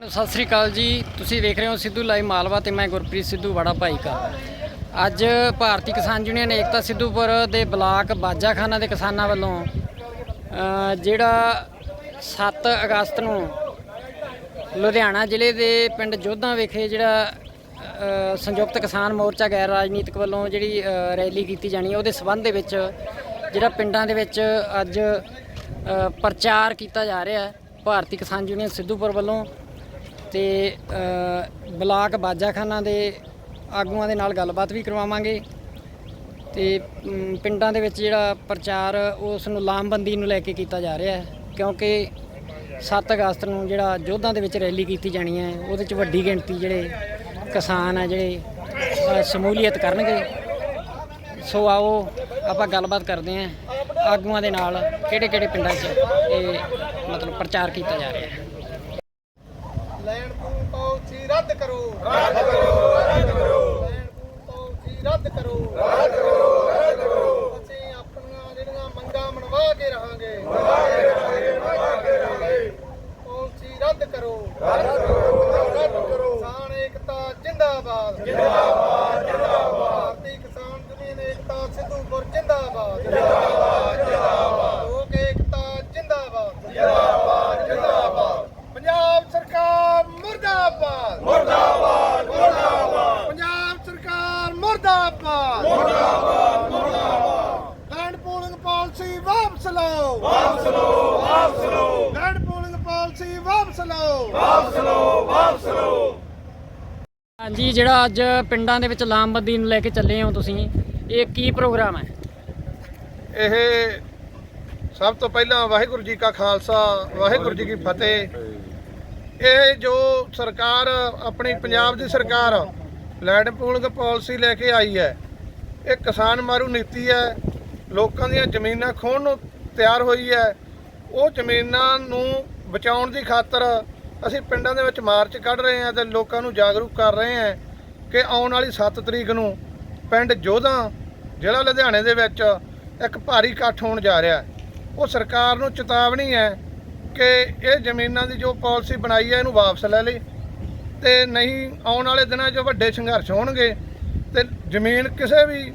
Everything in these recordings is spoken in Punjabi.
ਸਤਿ ਸ੍ਰੀ ਅਕਾਲ ਜੀ। ਤੁਸੀਂ ਵੇਖ ਰਹੇ ਹੋ ਸਿੱਧੂ ਲਾਈਵ ਮਾਲਵਾ ਤੇ ਮੈਂ ਗੁਰਪ੍ਰੀਤ ਸਿੱਧੂ ਵਾੜਾ ਭਾਈ ਕਾ ਅੱਜ ਭਾਰਤੀ ਕਿਸਾਨ ਯੂਨੀਅਨ ਏਕਤਾ ਸਿੱਧੂਪੁਰ ਦੇ ਬਲਾਕ ਬਾਜਾਖਾਨਾ ਦੇ ਕਿਸਾਨਾਂ ਵੱਲੋਂ ਜਿਹੜਾ 7 ਅਗਸਤ ਨੂੰ ਲੁਧਿਆਣਾ ਜ਼ਿਲ੍ਹੇ ਦੇ ਪਿੰਡ ਜੋਧਾਂ ਵਿਖੇ ਜਿਹੜਾ ਸੰਯੁਕਤ ਕਿਸਾਨ ਮੋਰਚਾ ਗੈਰ ਰਾਜਨੀਤਿਕ ਵੱਲੋਂ ਜਿਹੜੀ ਰੈਲੀ ਕੀਤੀ ਜਾਣੀ ਹੈ, ਉਹਦੇ ਸਬੰਧ ਦੇ ਵਿੱਚ ਜਿਹੜਾ ਪਿੰਡਾਂ ਦੇ ਵਿੱਚ ਅੱਜ ਪ੍ਰਚਾਰ ਕੀਤਾ ਜਾ ਰਿਹਾ ਹੈ। ਭਾਰਤੀ ਕਿਸਾਨ ਯੂਨੀਅਨ ਸਿੱਧੂਪੁਰ ਵੱਲੋਂ ਤੇ ਬਲਾਕ ਬਾਜਾਖਾਨਾ ਦੇ ਆਗੂਆਂ ਦੇ ਨਾਲ ਗੱਲਬਾਤ ਵੀ ਕਰਵਾਵਾਂਗੇ। ਤੇ ਪਿੰਡਾਂ ਦੇ ਵਿੱਚ ਜਿਹੜਾ ਪ੍ਰਚਾਰ ਉਸ ਨੂੰ ਲਾਮਬੰਦੀ ਨੂੰ ਲੈ ਕੇ ਕੀਤਾ ਜਾ ਰਿਹਾ ਹੈ, ਕਿਉਂਕਿ 7 ਅਗਸਤ ਨੂੰ ਜਿਹੜਾ ਜੋਧਾਂ ਦੇ ਵਿੱਚ ਰੈਲੀ ਕੀਤੀ ਜਾਣੀ ਹੈ, ਉਹਦੇ ਵਿੱਚ ਵੱਡੀ ਗਿਣਤੀ ਜਿਹੜੇ ਕਿਸਾਨ ਆ, ਜਿਹੜੇ ਸ਼ਮੂਲੀਅਤ ਕਰਨਗੇ। ਸੋ ਆਓ, ਆਪਾਂ ਗੱਲਬਾਤ ਕਰਦੇ ਹਾਂ ਆਗੂਆਂ ਦੇ ਨਾਲ ਕਿਹੜੇ ਕਿਹੜੇ ਪਿੰਡਾਂ 'ਚ ਇਹ ਮਤਲਬ ਪ੍ਰਚਾਰ ਕੀਤਾ ਜਾ ਰਿਹਾ ਹੈ ਲੈਣ ਤੋਂ ਪਾਲਿਸੀ ਰੱਦ ਕਰੋ ਰੱਦ ਕਰੋ ਰੱਦ ਕਰੋ। ਲੈਣ ਤੋਂ ਪਾਲਿਸੀ ਰੱਦ ਕਰੋ। ਰੱਦ ਕਰੋ ਰੱਦ ਕਰੋ। ਅਸੀਂ ਆਪਣੀਆਂ ਜਿਹੜੀਆਂ ਮੰਗਾਂ ਮਨਵਾ ਕੇ ਰਹਾਂਗੇ। ਮਨਵਾ ਕੇ ਰਹਾਂਗੇ ਮਨਵਾ ਕੇ ਰਹਾਂਗੇ। ਪਾਲਿਸੀ ਰੱਦ ਕਰੋ। ਰੱਦ ਕਰੋ ਰੱਦ ਕਰੋ। ਕਿਸਾਨ ਏਕਤਾ ਜਿੰਦਾਬਾਦ। ਜਿੰਦਾਬਾਦ ਜਿੰਦਾਬਾਦ ਭਾਰਤੀ ਕਿਸਾਨ ਯੂਨੀਅਨ ਏਕਤਾ ਸਿੱਧੂਪੁਰ ਜਿੰਦਾਬਾਦ ਜਿੰਦਾਬਾਦ ਜਿੰਦਾਬਾਦ ਲੋਕ ਏਕਤਾ ਜਿੰਦਾਬਾਦ ਜਿੰਦਾਬਾਦ ਜਿੰਦਾਬਾਦ ਪੰਜਾਬ ਸਰਕਾਰ ਮੁਰਦਾਬਾਦ ਮੁਰਦਾਬਾਦ ਮੁਰਦਾਬਾਦ ਪੰਜਾਬ ਸਰਕਾਰ ਮੁਰਦਾਬਾਦ ਮੁਰਦਾਬਾਦ ਮੁਰਦਾਬਾਦ ਲੈਂਡ ਪੂਲਿੰਗ ਪਾਲਿਸੀ ਵਾਪਸ ਲਓ ਵਾਪਸ ਲਓ ਵਾਪਸ ਲਓ ਲੈਂਡ ਪਾਲਿਸੀ ਵਾਪਸ ਲਓ। ਵਾਪਸ ਲਓ ਵਾਪਸ ਲਓ। ਹਾਂਜੀ ਜਿਹੜਾ ਅੱਜ ਪਿੰਡਾਂ ਦੇ ਵਿੱਚ ਲਾਮਬੰਦੀ ਨੂੰ ਲੈ ਕੇ ਚੱਲੇ ਹੋ ਤੁਸੀਂ ਇਹ ਕੀ ਪ੍ਰੋਗਰਾਮ ਹੈ? ਇਹ ਸਭ ਤੋਂ ਪਹਿਲਾਂ ਵਾਹਿਗੁਰੂ ਜੀ ਕਾ ਖਾਲਸਾ ਵਾਹਿਗੁਰੂ ਜੀ ਕੀ ਫਤਿਹ। ਇਹ ਜੋ ਸਰਕਾਰ ਆਪਣੀ ਪੰਜਾਬ ਦੀ ਸਰਕਾਰ ਲੈਂਡ ਪੂਲਿੰਗ ਪਾਲਿਸੀ ਲੈ ਕੇ ਆਈ ਹੈ ਇਹ ਕਿਸਾਨ ਮਾਰੂ ਨੀਤੀ ਹੈ ਲੋਕਾਂ ਦੀਆਂ ਜ਼ਮੀਨਾਂ ਖੋਹਣ ਨੂੰ ਤਿਆਰ ਹੋਈ ਹੈ। ਉਹ ਜ਼ਮੀਨਾਂ ਨੂੰ ਬਚਾਉਣ ਦੀ ਖਾਤਰ ਅਸੀਂ ਪਿੰਡਾਂ ਦੇ ਵਿੱਚ ਮਾਰਚ ਕੱਢ ਰਹੇ ਹਾਂ ਤੇ ਲੋਕਾਂ ਨੂੰ ਜਾਗਰੂਕ ਕਰ ਰਹੇ ਹਾਂ ਕਿ ਆਉਣ ਵਾਲੀ 7 ਤਰੀਕ ਨੂੰ ਪਿੰਡ ਜੋਧਾਂ, ਜ਼ਿਲ੍ਹਾ ਲੁਧਿਆਣੇ ਦੇ ਵਿੱਚ ਇੱਕ ਭਾਰੀ ਇਕੱਠ ਹੋਣ ਜਾ ਰਿਹਾ ਉਹ ਸਰਕਾਰ ਨੂੰ ਚੇਤਾਵਨੀ ਹੈ ਕਿ ਇਹ ਜ਼ਮੀਨਾਂ ਦੀ ਜੋ ਪਾਲਿਸੀ ਬਣਾਈ ਹੈ ਇਹਨੂੰ ਵਾਪਸ ਲੈ ਲਈ ਤੇ ਨਹੀਂ ਆਉਣ ਵਾਲੇ ਦਿਨਾਂ 'ਚ ਵੱਡੇ ਸੰਘਰਸ਼ ਹੋਣਗੇ ਤੇ ਜ਼ਮੀਨ ਕਿਸੇ ਵੀ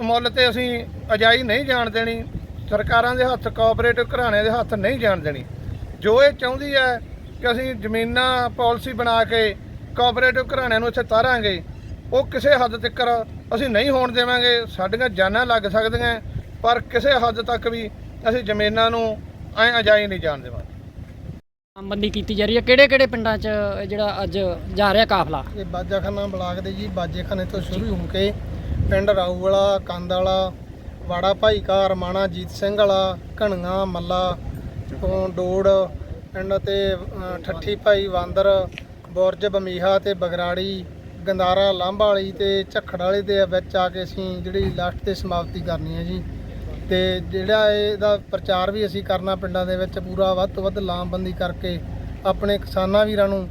ਮੁੱਲ ਤੇ ਅਸੀਂ ਅਜਾਈ ਨਹੀਂ ਜਾਣ ਦੇਣੀ, ਸਰਕਾਰਾਂ ਦੇ ਹੱਥ, ਕੋਆਪਰੇਟਿਵ ਘਰਾਣਿਆਂ ਦੇ ਹੱਥ ਨਹੀਂ ਜਾਣ ਦੇਣੀ। ਜੋ ਇਹ ਚਾਹੁੰਦੀ ਹੈ ਕਿ ਅਸੀਂ ਜ਼ਮੀਨਾਂ ਪਾਲਿਸੀ ਬਣਾ ਕੇ ਕੋਆਪਰੇਟਿਵ ਘਰਾਣਿਆਂ ਨੂੰ ਇੱਥੇ ਤਾਰਾਂਗੇ ਉਹ ਕਿਸੇ ਹੱਦ ਤੱਕ ਅਸੀਂ ਨਹੀਂ ਹੋਣ ਦੇਵਾਂਗੇ। ਸਾਡੀਆਂ ਜਾਨਾਂ ਲੱਗ ਸਕਦੀਆਂ ਪਰ ਕਿਸੇ ਹੱਦ ਤੱਕ ਵੀ ਅਸੀਂ ਜ਼ਮੀਨਾਂ ਨੂੰ ਐ ਅਜਾਈ ਨਹੀਂ ਜਾਣ ਦੇਵਾਂਗੇ। ਲਾਮਬੰਦੀ ਕੀਤੀ ਜਾ ਰਹੀ ਹੈ। ਕਿਹੜੇ ਕਿਹੜੇ ਪਿੰਡਾਂ 'ਚ ਜਿਹੜਾ ਅੱਜ ਜਾ ਰਿਹਾ ਕਾਫਲਾ? ਇਹ ਬਾਜਾਖਾਨਾ ਬਲਾਕ ਦੇ ਜੀ ਬਾਜੇਖਾਨੇ ਤੋਂ ਸ਼ੁਰੂ ਹੋ ਕੇ ਪਿੰਡ ਰਾਊ ਵਾਲਾ ਕੰਦ ਵਾਲਾ ਵਾੜਾ ਭਾਈ ਕਾ ਰਮਾਣਾ ਜੀਤ ਸਿੰਘ ਵਾਲਾ ਘਣੀਆਂ ਮੱਲਾ ਤੋਂ ਡੋੜ ਪਿੰਡ ਤੇ ਠੱਠੀ ਭਾਈ ਵਾਂਦਰ, ਬੁਰਜ, ਬਮੀਹਾ ਤੇ ਬਗਰਾੜੀ, ਗੰਦਾਰਾ ਲਾਂਭਾ ਵਾਲੀ ਤੇ ਝੱਖੜ ਵਾਲੇ ਦੇ ਵਿੱਚ ਆ ਕੇ ਅਸੀਂ ਜਿਹੜੀ ਲਾਸਟ ਤੇ ਸਮਾਪਤੀ ਕਰਨੀ ਹੈ ਜੀ। ਤੇ ਜਿਹੜਾ ਇਹਦਾ ਪ੍ਰਚਾਰ ਵੀ ਅਸੀਂ ਕਰਨਾ ਪਿੰਡਾਂ ਦੇ ਵਿੱਚ ਪੂਰਾ ਵੱਧ ਤੋਂ ਵੱਧ ਲਾਮਬੰਦੀ ਕਰਕੇ ਆਪਣੇ ਕਿਸਾਨਾਂ ਵੀਰਾਂ ਨੂੰ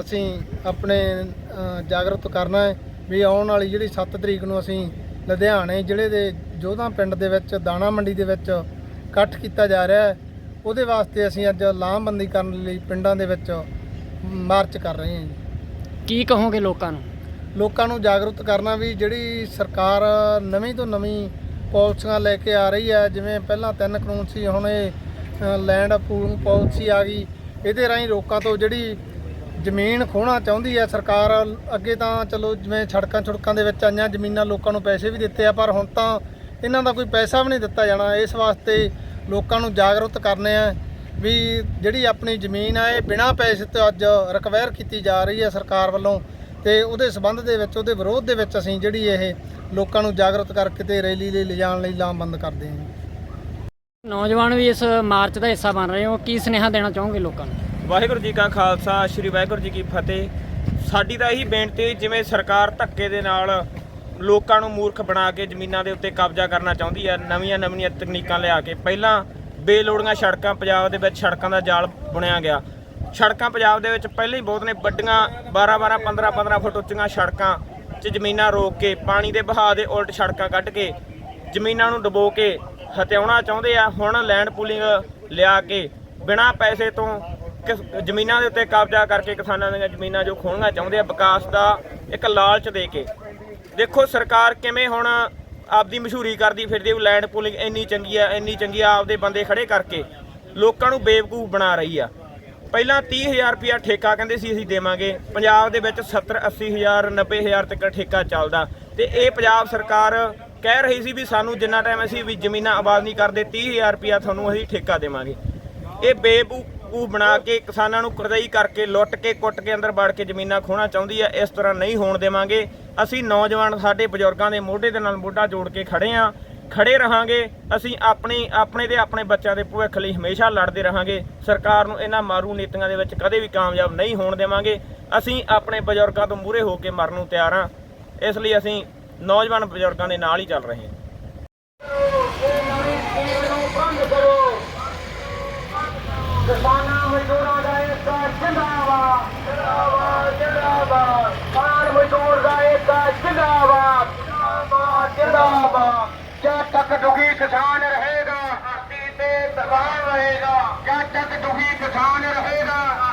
ਅਸੀਂ ਆਪਣੇ ਜਾਗਰੂਕ ਕਰਨਾ ਹੈ ਵੀ ਆਉਣ ਵਾਲੀ ਜਿਹੜੀ 7 ਤਰੀਕ ਨੂੰ ਅਸੀਂ ਲੁਧਿਆਣੇ ਜ਼ਿਲ੍ਹੇ ਦੇ ਜੋਧਾਂ ਪਿੰਡ ਦੇ ਵਿੱਚ, ਦਾਣਾ ਮੰਡੀ ਦੇ ਵਿੱਚ ਇਕੱਠ ਕੀਤਾ ਜਾ ਰਿਹਾ ਹੈ। ਉਹਦੇ ਵਾਸਤੇ ਅਸੀਂ ਅੱਜ ਲਾਮਬੰਦੀ ਕਰਨ ਲਈ ਪਿੰਡਾਂ ਦੇ ਵਿੱਚ ਮਾਰਚ ਕਰ ਰਹੇ ਹਾਂ ਜੀ। ਕੀ ਕਹੋਗੇ ਲੋਕਾਂ ਨੂੰ? ਲੋਕਾਂ ਨੂੰ ਜਾਗਰੂਕ ਕਰਨਾ ਵੀ ਜਿਹੜੀ ਸਰਕਾਰ ਨਵੀਂ ਤੋਂ ਨਵੀਂ ਪਾਲਿਸੀਆਂ ਲੈ ਕੇ ਆ ਰਹੀ ਹੈ ਜਿਵੇਂ ਪਹਿਲਾਂ ਤਿੰਨ ਕਾਨੂੰਨ ਸੀ ਹੁਣ ਇਹ ਲੈਂਡ ਪੂਲਿੰਗ ਪਾਲਿਸੀ ਆ ਗਈ ਇਹਦੇ ਰਾਹੀਂ ਲੋਕਾਂ ਤੋਂ ਜਿਹੜੀ ਜ਼ਮੀਨ ਖੋਹਣਾ ਚਾਹੁੰਦੀ ਹੈ ਸਰਕਾਰ ਅੱਗੇ ਤਾਂ ਚਲੋ ਜਿਵੇਂ ਸੜਕਾਂ ਛੁੜਕਾਂ ਦੇ ਵਿੱਚ ਆਈਆਂ ਜ਼ਮੀਨਾਂ ਲੋਕਾਂ ਨੂੰ ਪੈਸੇ ਵੀ ਦਿੱਤੇ ਆ ਪਰ ਹੁਣ ਤਾਂ ਇਹਨਾਂ ਦਾ ਕੋਈ ਪੈਸਾ ਵੀ ਨਹੀਂ ਦਿੱਤਾ ਜਾਣਾ। ਇਸ ਵਾਸਤੇ ਲੋਕਾਂ ਨੂੰ ਜਾਗਰੂਕ ਕਰਨੇ ਆ ਵੀ ਜਿਹੜੀ ਆਪਣੀ ਜ਼ਮੀਨ ਆ ਇਹ ਬਿਨਾਂ ਪੈਸੇ ਤੋਂ ਅੱਜ ਰਿਕਵਾਇਰ ਕੀਤੀ ਜਾ ਰਹੀ ਹੈ ਸਰਕਾਰ ਵੱਲੋਂ ਤੇ ਉਹਦੇ ਸਬੰਧ ਦੇ ਵਿੱਚ ਉਹਦੇ ਵਿਰੋਧ ਦੇ ਵਿੱਚ ਅਸੀਂ ਜਿਹੜੀ ਇਹ ਲੋਕਾਂ ਨੂੰ ਜਾਗਰੂਕ ਕਰਕੇ ਤੇ ਰੈਲੀ ਲਈ ਲਿਜਾਣ ਲਈ ਲਾਮਬੰਦ ਕਰਦੇ ਹਾਂ। ਜੀ ਨੌਜਵਾਨ ਵੀ ਇਸ ਮਾਰਚ ਦਾ ਹਿੱਸਾ ਬਣ ਰਹੇ ਹੋ। ਕੀ ਸੁਨੇਹਾ ਦੇਣਾ ਚਾਹੋਗੇ ਲੋਕਾਂ ਨੂੰ? ਵਾਹਿਗੁਰੂ ਜੀ ਕਾ ਖਾਲਸਾ ਸ੍ਰੀ ਵਾਹਿਗੁਰੂ ਜੀ ਕੀ ਫਤਿਹ। ਸਾਡੀ ਤਾਂ ਇਹੀ ਬੇਨਤੀ ਜਿਵੇਂ ਸਰਕਾਰ ਧੱਕੇ ਦੇ ਨਾਲ ਲੋਕਾਂ ਨੂੰ ਮੂਰਖ ਬਣਾ ਕੇ ਜ਼ਮੀਨਾਂ ਦੇ ਉੱਤੇ ਕਬਜ਼ਾ ਕਰਨਾ ਚਾਹੁੰਦੀ ਹੈ ਨਵੀਆਂ ਨਵੀਆਂ ਤਕਨੀਕਾਂ ਲਿਆ ਕੇ। ਪਹਿਲਾਂ ਬੇਲੋੜੀਆਂ ਸੜਕਾਂ ਪੰਜਾਬ ਦੇ ਵਿੱਚ ਸੜਕਾਂ ਦਾ ਜਾਲ ਬੁਣਿਆ ਗਿਆ। ਸੜਕਾਂ ਪੰਜਾਬ ਦੇ ਵਿੱਚ ਪਹਿਲਾਂ ਹੀ ਬਹੁਤ ਨੇ, ਵੱਡੀਆਂ 12 12 15 15 ਫੁੱਟ ਉੱਚੀਆਂ ਸੜਕਾਂ 'ਚ ਜ਼ਮੀਨਾਂ ਰੋਕ ਕੇ, ਪਾਣੀ ਦੇ ਵਹਾਅ ਦੇ ਉਲਟ ਸੜਕਾਂ ਕੱਢ ਕੇ, ਜ਼ਮੀਨਾਂ ਨੂੰ ਡੁਬੋ ਕੇ ਹਤਿਆਉਣਾ ਚਾਹੁੰਦੇ ਆ। ਹੁਣ ਲੈਂਡ ਪੂਲਿੰਗ ਲਿਆ ਕੇ ਬਿਨਾਂ ਪੈਸੇ ਤੋਂ ਕਿਸ- ਜ਼ਮੀਨਾਂ ਦੇ ਉੱਤੇ ਕਬਜ਼ਾ ਕਰਕੇ ਕਿਸਾਨਾਂ ਦੀਆਂ ਜ਼ਮੀਨਾਂ ਜੋ ਖੋਹਣੀਆਂ ਚਾਹੁੰਦੇ ਆ, ਵਿਕਾਸ ਦਾ ਇੱਕ ਲਾਲਚ ਦੇ ਕੇ। ਦੇਖੋ ਸਰਕਾਰ ਕਿਵੇਂ ਹੁਣ ਆਪਦੀ ਮਸ਼ਹੂਰੀ ਕਰਦੀ ਫਿਰਦੀ ਉਹ ਲੈਂਡ ਪੂਲਿੰਗ ਇੰਨੀ ਚੰਗੀ ਆ, ਇੰਨੀ ਚੰਗੀ ਆ, ਆਪਦੇ ਬੰਦੇ ਖੜੇ ਕਰਕੇ ਲੋਕਾਂ ਨੂੰ ਬੇਵਕੂਫ ਬਣਾ ਰਹੀ ਆ। ਪਹਿਲਾਂ 30000 ਰੁਪਿਆ ਠੇਕਾ ਕਹਿੰਦੇ ਸੀ, ਅਸੀਂ ਦੇਵਾਂਗੇ। ਪੰਜਾਬ ਦੇ ਵਿੱਚ 70 80000 90000 ਤੱਕ ਠੇਕਾ ਚੱਲਦਾ। ਤੇ ਇਹ ਪੰਜਾਬ ਸਰਕਾਰ ਕਹਿ ਰਹੀ ਸੀ ਵੀ ਸਾਨੂੰ ਜਿੰਨਾ ਟਾਈਮ ਅਸੀਂ ਵੀ ਜ਼ਮੀਨਾਂ ਆਬਾਦ ਨਹੀਂ ਕਰਦੇ 30000 ਰੁਪਿਆ ਤੁਹਾਨੂੰ ਅਸੀਂ ਠੇਕਾ ਦੇਵਾਂਗੇ। ਇਹ ਬੇਬੂ ਬੇਵਕੂਫ ਬਣਾ ਕੇ ਕਿਸਾਨਾਂ ਨੂੰ ਕਰਜ਼ਈ ਕਰਕੇ ਲੁੱਟ ਕੇ, ਕੁੱਟ ਕੇ ਅੰਦਰ ਵੜ ਕੇ ਜ਼ਮੀਨਾਂ ਖੋਣਾ ਚਾਹੁੰਦੀ ਹੈ ਇਸ ਤਰ੍ਹਾਂ ਨਹੀਂ ਹੋਣ ਦੇਵਾਂਗੇ। ਅਸੀਂ ਨੌਜਵਾਨ ਸਾਡੇ ਬਜ਼ੁਰਗਾਂ ਦੇ ਮੋਢੇ ਦੇ ਨਾਲ ਮੋਢਾ ਜੋੜ ਕੇ ਖੜੇ ਆਂ, ਖੜੇ ਰਹਾਂਗੇ। ਅਸੀਂ ਆਪਣੀ, ਆਪਣੇ ਤੇ ਆਪਣੇ ਬੱਚਿਆਂ ਦੇ ਭਵਿੱਖ ਲਈ ਹਮੇਸ਼ਾ ਲੜਦੇ ਰਹਾਂਗੇ। ਸਰਕਾਰ ਨੂੰ ਇਹਨਾਂ ਮਾਰੂ ਨੀਤੀਆਂ ਦੇ ਵਿੱਚ ਕਦੇ ਵੀ ਕਾਮਯਾਬ ਨਹੀਂ ਹੋਣ ਦੇਵਾਂਗੇ। ਅਸੀਂ ਆਪਣੇ ਬਜ਼ੁਰਗਾਂ ਤੋਂ ਮੂਹਰੇ ਹੋ ਕੇ ਮਰਨ ਨੂੰ ਤਿਆਰ ਹਾਂ ਇਸ ਲਈ ਅਸੀਂ ਨੌਜਵਾਨ ਬਜ਼ੁਰਗਾਂ ਦੇ ਨਾਲ ਹੀ ਚੱਲ ਰਹੇ ਹਾਂ ਕਿਸਾਨਾਂ ਮਜ਼ਦੂਰਾਂ ਦਾ ਇੱਕ ਜਿੰਦਾਬਾਦ। ਜਿੰਦਾਬਾਦ ਜਿੰਦਾਬਾਦ। ਕਿਸਾਨ ਮਜ਼ਦੂਰ ਦਾ ਏਕਾ ਜਿੰਦਾਬਾਦ। ਜਿੰਦਾਬਾਦ ਜਿੰਦਾਬਾਦ। ਜਦ ਤੱਕ ਦੁਖੀ ਕਿਸਾਨ ਰਹੇਗਾ, ਧਰਤੀ ਤੇ ਦਬਾਅ ਰਹੇਗਾ। ਜਦ ਤੱਕ ਦੁਖੀ ਕਿਸਾਨ ਰਹੇਗਾ